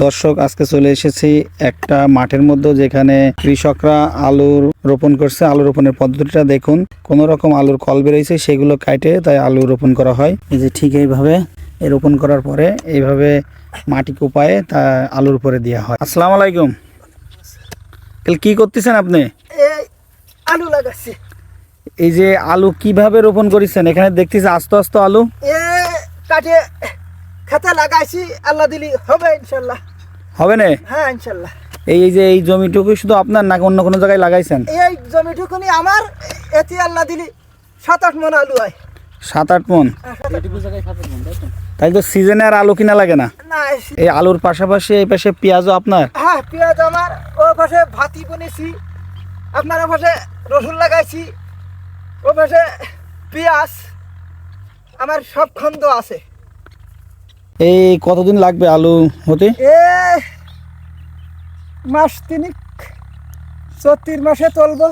দর্শক আজকে চলে এসেছি একটা মাঠের মধ্যে যেখানে কৃষকরা আলুর রোপণ করছে। আলু রোপণের পদ্ধতিটা দেখুন। কোন রকম আলুর কল বেরোইছে সেগুলো কাটে তাই আলু রোপণ করা হয়। এই যে ঠিক এইভাবে এই রোপণ করার পরে এইভাবে মাটি কোপায়ে তা আলুর উপরে দেওয়া হয়। আসসালামু আলাইকুম। তাহলে কি করতেছেন আপনি? আলু লাগাচ্ছি। এই যে আলু কীভাবে রোপণ করেছেন? এখানে দেখতেছি আস্তে আস্তে আলু। কাটে খেতে লাগাইছি আল্লাহ দিলি হবে ইনশাল্লাহ হবে না? হ্যাঁ ইনশাল্লাহ এই যে এই জমিটুকু শুধু আপনার নাকি অন্য কোনো জায়গায় লাগাইছেন? এই জমিটুকুনি আমার এতে আল্লাহ দিলি সাত আট মন আলু হয়। সাত আট মন। হ্যাঁ, তাই তো? সিজনে আর আলু কিনা লাগে না? না এই আলুর পাশাপাশি এই পাশে পেঁয়াজও আপনার? হ্যাঁ পেঁয়াজ আমার ও পাশে ভাতি বনেছি আপনার ও পাশে রসুন লাগাইছি ও পাশে পেঁয়াজ আমার সব খন্দ আছে। এই কতদিন লাগবে আলু হতে? মাস তিনিক চতির মাসে তুলবো।